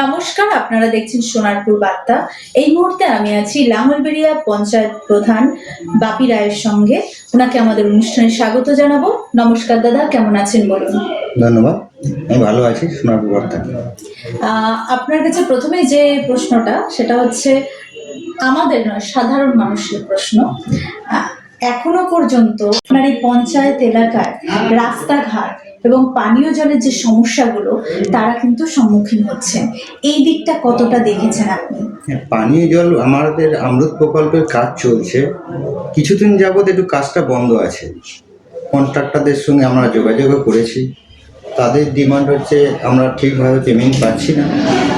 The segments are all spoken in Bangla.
নমস্কার আপনারা দেখছেন সোনারপুর বার্তা। এই মুহূর্তে আমি আছি লাঙ্গলবেড়িয়া পঞ্চায়েত প্রধান বাপি রায়ের সঙ্গে। ওনাকে আমাদের অনুষ্ঠানে স্বাগত জানাব। নমস্কার দাদা কেমন আছেন বলুন? ধন্যবাদ। আমি ভালো আছি সোনারপুর বার্তা। আহ, আপনার কাছে প্রথমে যে প্রশ্নটা সেটা হচ্ছে আমাদের নয় সাধারণ মানুষের প্রশ্ন। এখনও পর্যন্ত আপনার এই পঞ্চায়েত এলাকায় রাস্তাঘাট এবং পানীয় জলের যে সমস্যাগুলো তারা কিন্তু সম্মুখীন হচ্ছেন এই দিকটা কতটা দেখেছেন আপনি? হ্যাঁ, পানীয় জল আমাদের অমৃত প্রকল্পের কাজ চলছে। কিছুদিন যাবৎ একটু কাজটা বন্ধ আছে। কন্ট্রাক্টরদের সঙ্গে আমরা যোগাযোগও করেছি। তাদের ডিমান্ড হচ্ছে আমরা ঠিকভাবে পেমেন্ট পাচ্ছি না।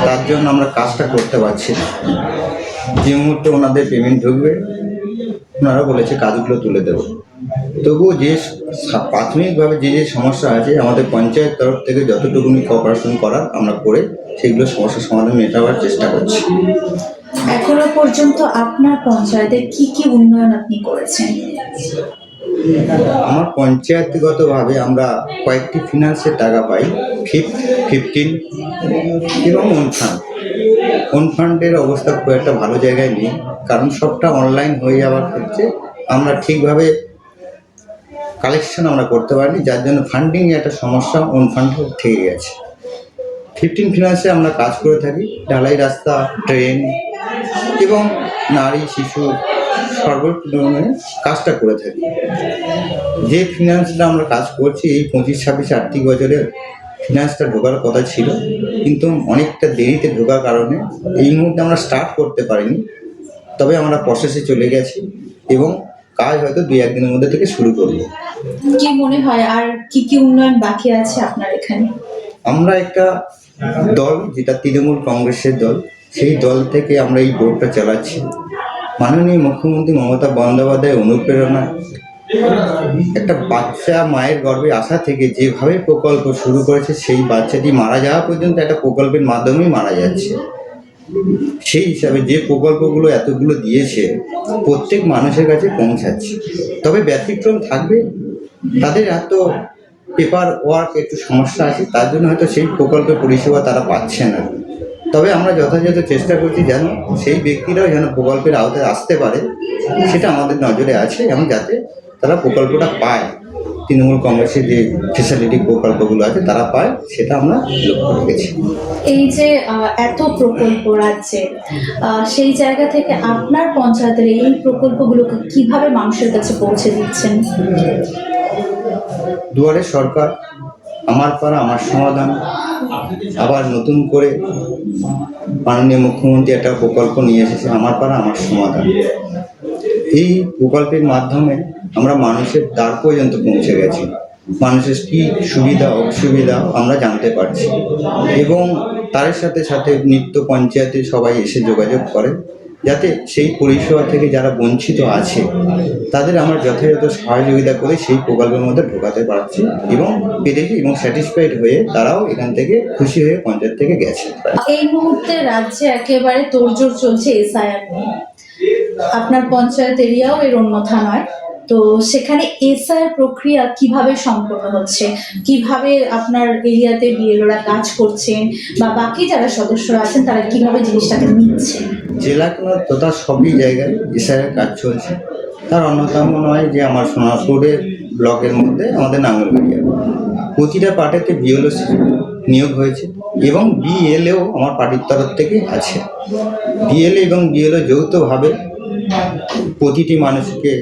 তার জন্য আমরা কাজটা করতে পারছি না। যে মুহূর্তে ওনাদের পেমেন্ট ঢুকবে ওনারা বলেছে কাজগুলো তুলে দেবো। তবুও যে প্রাথমিকভাবে যে যে সমস্যা আছে আমাদের পঞ্চায়েত তরফ থেকে যতটুকুনি কপারেশন করার আমরা করে সেগুলো সমস্যার সমাধান মেটাবার চেষ্টা করছি। এখনও পর্যন্ত আপনার পঞ্চায়েতে কি কি উন্নয়ন আপনি করেছেন? আমার পঞ্চায়েতগতভাবে আমরা কয়েকটি ফিনান্সের টাকা পাই ফিফ ফিফটিন এবং ওন ফান্ড ওন ফান্ডের অবস্থা খুব একটা ভালো জায়গায় নেই কারণ সবটা অনলাইন হয়ে যাওয়ার ক্ষেত্রে আমরা ঠিকভাবে কালেকশন আমরা করতে পারিনি, যার জন্য ফান্ডিং একটা সমস্যা ওন ফান্ড থেকে গেছে ফিফটিন ফিনান্সে আমরা কাজ করে থাকি, ঢালাই রাস্তা ট্রেন এবং নারী, শিশু সর্বপ্রথমে কাজটা করে থাকি। যে ফিনান্সটা আমরা কাজ করছি, এই পঁচিশ, ছাব্বিশ, আর্থিক বছরের ফিনান্সটা ঢোকার কথা ছিল, কিন্তু অনেকটা দেরিতে ঢোকার কারণে এই মুহূর্তে আমরা স্টার্ট করতে পারিনি, তবে আমরা প্রসেসে চলে গেছি এবং কাজ হয়তো দুই, একদিনের মধ্যে থেকে শুরু করব। কি মনে হয়, আর কি কি উন্নয়ন বাকি আছে আপনার এখানে? আমরা একটা দল, যেটা তৃণমূল কংগ্রেসের দল, সেই দল থেকে আমরা এই বোর্ডটা চালাচ্ছি। মাননীয় মুখ্যমন্ত্রী মমতা বন্দ্যোপাধ্যায় অনুপ্রেরণা, একটা বাচ্চা মায়ের গর্ভে আসা থেকে যেভাবে প্রকল্প শুরু করেছে, সেই বাচ্চাটি মারা যাওয়া পর্যন্ত একটা প্রকল্পের মাধ্যমেই মারা যাচ্ছে। সেই হিসাবে যে প্রকল্পগুলো এতগুলো দিয়েছে, প্রত্যেক মানুষের কাছে পৌঁছাচ্ছে। তবে ব্যতিক্রম থাকবে? তাদের এত পেপার ওয়ার্ক একটু সমস্যা আছে, তার জন্য হয়তো সেই প্রকল্পের পরিষেবা তারা পাচ্ছে না। তবে আমরা যথাযথ চেষ্টা করছি যেন সেই ব্যক্তিরাও যেন প্রকল্পের আওতায় আসতে পারে, সেটা আমাদের নজরে আছে এবং যাতে তারা প্রকল্পটা পায়। তৃণমূল কংগ্রেসের যে ফেসিলিটি প্রকল্পগুলো আছে, তারা পায়, সেটা আমরা লক্ষ্য রেখেছি। এই যে এত প্রকল্প রাজ্যে সেই জায়গা থেকে আপনার পঞ্চায়েতের এই প্রকল্পগুলোকে কীভাবে মানুষের কাছে পৌঁছে দিচ্ছেন? দুয়ারে সরকার, আমার পাড়া, আমার সমাধান। আবার নতুন করে মাননীয় মুখ্যমন্ত্রী একটা প্রকল্প নিয়ে এসেছে, আমার পাড়া, আমার সমাধান। এই প্রকল্পের মাধ্যমে আমরা মানুষের দ্বার পর্যন্ত পৌঁছে গেছি। মানুষের কী সুবিধা, অসুবিধা আমরা জানতে পারছি। এবং তার সাথে সাথে নিত্য পঞ্চায়েতে সবাই এসে যোগাযোগ করে। যাতে সেই পরিষেবা থেকে যারা বঞ্চিত আছে, তাদের আমরা যথাযথ সহযোগিতা করে সেই প্রকল্পের মধ্যে ঢোকাতে পারছি এবং পেরেছি এবং স্যাটিসফাইড হয়ে তারাও এখান থেকে খুশি হয়ে পঞ্চায়েত থেকে গেছে। এই মুহূর্তে রাজ্যে একেবারে তোড়জোড় চলছে এসআইআর আপনার পঞ্চায়েত এরিয়াও এর অন্যথা নয়। তো সেখানে এসআইআর প্রক্রিয়া কীভাবে সম্পন্ন হচ্ছে? কীভাবে আপনার এরিয়াতে বিএলওরা কাজ করছেন? বা বাকি যারা সদস্যরা আছেন, তারা কীভাবে জিনিসটাকে নিচ্ছেন? জেলা ক্লাব তথা সবই জায়গায় এসআইয়ের কাজ চলছে। তার অন্যতম নয় যে আমার সোনারপুরের ব্লকের মধ্যে আমাদের নাঙ্গলবেড়িয়া। প্রতিটা পার্টিতে বিএলও নিয়োগ হয়েছে এবং বিএলএও আমার পার্টির তরফ থেকে আছে। বিএলএ এবং বিএলও যৌথভাবে প্রতিটি মানুষকে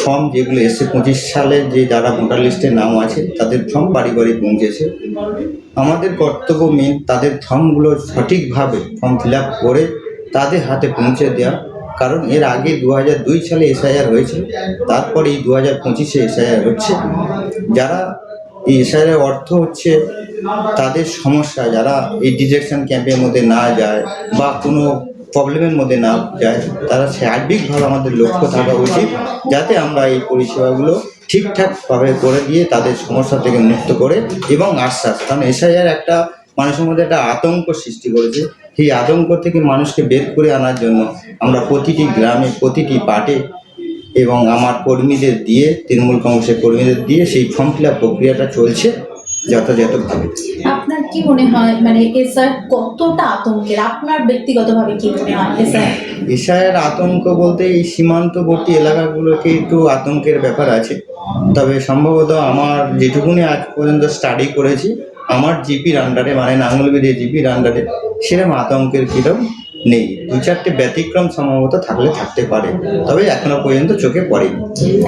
ফর্ম যেগুলো এসে পঁচিশ সালে যে যারা ভোটার লিস্টে নাম আছে, তাদের ফর্ম বাড়ি বাড়ি পৌঁছেছে আমাদের কর্তব্য মেন তাদের ফর্মগুলো সঠিকভাবে ফর্ম ফিল আপ করে তাদের হাতে পৌঁছে দেওয়া কারণ এর আগে দু দুই সালে এসআইআর হয়েছে, তারপর এই দু হাজার পঁচিশে এসআইআর হচ্ছে। যারা এই এসআইআর অর্থ হচ্ছে তাদের সমস্যা, যারা এই ডিজেকশন ক্যাম্পের মধ্যে না যায় বা কোনো প্রবলেমের মধ্যে না যায়, তারা সার্বিকভাবে আমাদের লক্ষ্য থাকা উচিত, যাতে আমরা এই পরিষেবাগুলো ঠিকঠাকভাবে করে দিয়ে তাদের সমস্যা থেকে মুক্ত করে এবং আশ্বাস। কারণ এসআইআর একটা মানুষের মধ্যে একটা আতঙ্ক সৃষ্টি করেছে। সেই আতঙ্ক থেকে মানুষকে বের করে আনার জন্য আমরা প্রতিটি গ্রামে, প্রতিটি পার্টে এবং আমার কর্মীদের দিয়ে, তৃণমূল কংগ্রেসের কর্মীদের দিয়ে সেই ফর্ম ফিল প্রক্রিয়াটা চলছে। যথাযথভাবে আপনার কি মনে হয় মানে এসআর কতটা আতঙ্কের? আপনার ব্যক্তিগতভাবে কি মনে হয় এসআর এশায়ের আতঙ্ক বলতে এই সীমান্তবর্তী এলাকাগুলোকে একটু আতঙ্কের ব্যাপার আছে। তবে সম্ভবত আমার যেটুকুনি আজ পর্যন্ত স্টাডি করেছি আমার জিপির আন্ডারে মানে নাঙ্গলবেরিয়া জিপির আন্ডারে সেরকম আতঙ্কের কিরম নেই। দু চারটে ব্যতিক্রম সম্ভবত থাকলে থাকতে পারে তবে এখনও পর্যন্ত চোখে পড়েনি।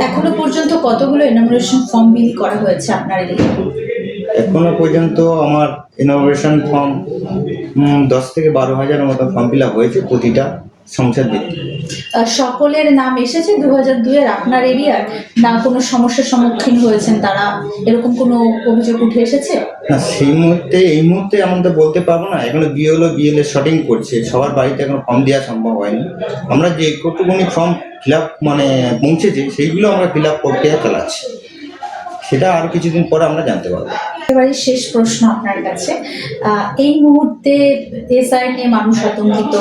এখনও পর্যন্ত কতগুলো এনামোরেশন ফর্ম বিল করা হয়েছে আপনার এলাকায় এখনও পর্যন্ত আমার ইনোভেশন ফর্ম দশ থেকে বারো হাজার মতো ফর্ম ফিল আপ হয়েছে প্রতিটা সংসার সকলের নাম এসেছে দু হাজার দুইয়ের আপনার এরিয়ার? না কোনো সমস্যার সম্মুখীন হয়েছেন তারা? এরকম কোনো অভিযোগ উঠে এসেছে? না সেই মুহূর্তে এই মুহূর্তে এমন তো বলতে পারব না। এখনও বিএলও বিএলএ শর্টিং করছে। সবার বাড়িতে এখনও ফর্ম দেওয়া সম্ভব হয়নি। আমরা যে কতগুলি ফর্ম ফিল আপ মানে পৌঁছেছে সেইগুলো আমরা ফিল আপ প্রক্রিয়া চালাচ্ছি। সেটা আরও কিছুদিন পরে আমরা জানতে পারব। এবারে শেষ প্রশ্ন আপনার কাছে। এই মুহূর্তে এসআই নিয়ে মানুষ আতঙ্কিত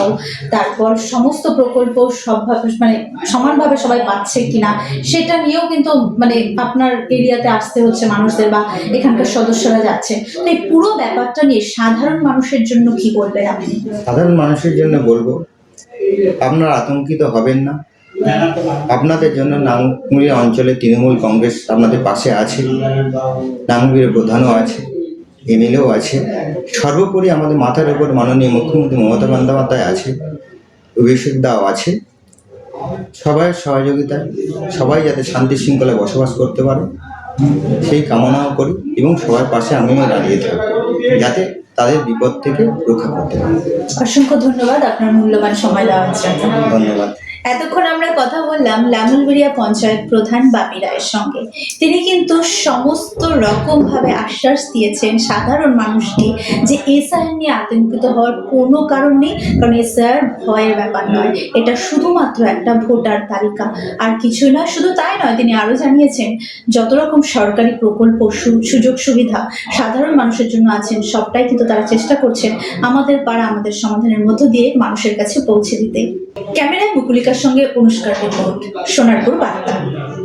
তারপর সমস্ত প্রকল্প সবভাবে মানে সমানভাবে সবাই পাচ্ছে কিনা সেটা নিয়েও কিন্তু মানে আপনার এরিয়াতে আসতে হচ্ছে মানুষদের বা এখানকার সদস্যরা যাচ্ছে। তো এই পুরো ব্যাপারটা নিয়ে সাধারণ মানুষের জন্য কি বলবেন আপনি? সাধারণ মানুষের জন্য বলব আপনারা আতঙ্কিত হবেন না। আপনাদের জন্য নাঙ্গুরিয়া অঞ্চলে তৃণমূল কংগ্রেস আপনাদের পাশে আছে নাঙ্গুরিয়া প্রধানও আছে এমএলএও আছে। সর্বোপরি আমাদের মাথার উপর মাননীয় মুখ্যমন্ত্রী মমতা বন্দ্যোপাধ্যায় আছে অভিষেক দাও আছে। সবাই সহযোগিতায় সবাই যাতে শান্তি শৃঙ্খলায় বসবাস করতে পারে সেই কামনাও করি এবং সবার পাশে আমিও দাঁড়িয়ে থাকি যাতে তাদের বিপদ থেকে রক্ষা করতে পারে। অসংখ্য ধন্যবাদ আপনার মূল্যবান সময় দেওয়ার জন্য। ধন্যবাদ। এতক্ষণ আমরা কথা বললাম লামুলবেড়িয়া পঞ্চায়েত প্রধান বাপি রায়ের সঙ্গে। তিনি কিন্তু সমস্ত রকম ভাবে আশ্বাস দিয়েছেন সাধারণ মানুষকে যে এসআইআর নিয়ে আতঙ্কিত হওয়ার কোনো কারণ নেই, কারণ এসআইআর ভয়ের ব্যাপার নয়। এটা শুধুমাত্র একটা ভোটার তালিকা, আর কিছু না, শুধু তাই নয়, তিনি আরও জানিয়েছেন যত রকম সরকারি প্রকল্প সুযোগ সুবিধা সাধারণ মানুষের জন্য আছেন, সবটাই কিন্তু তারা চেষ্টা করছেন আমাদের পাড়া, আমাদের সমাধানের মধ্য দিয়ে মানুষের কাছে পৌঁছে দিতে। ক্যামেরায় মুকুলিকার সঙ্গে অনুষ্কার রিপোর্ট সোনারপুর বার্তা।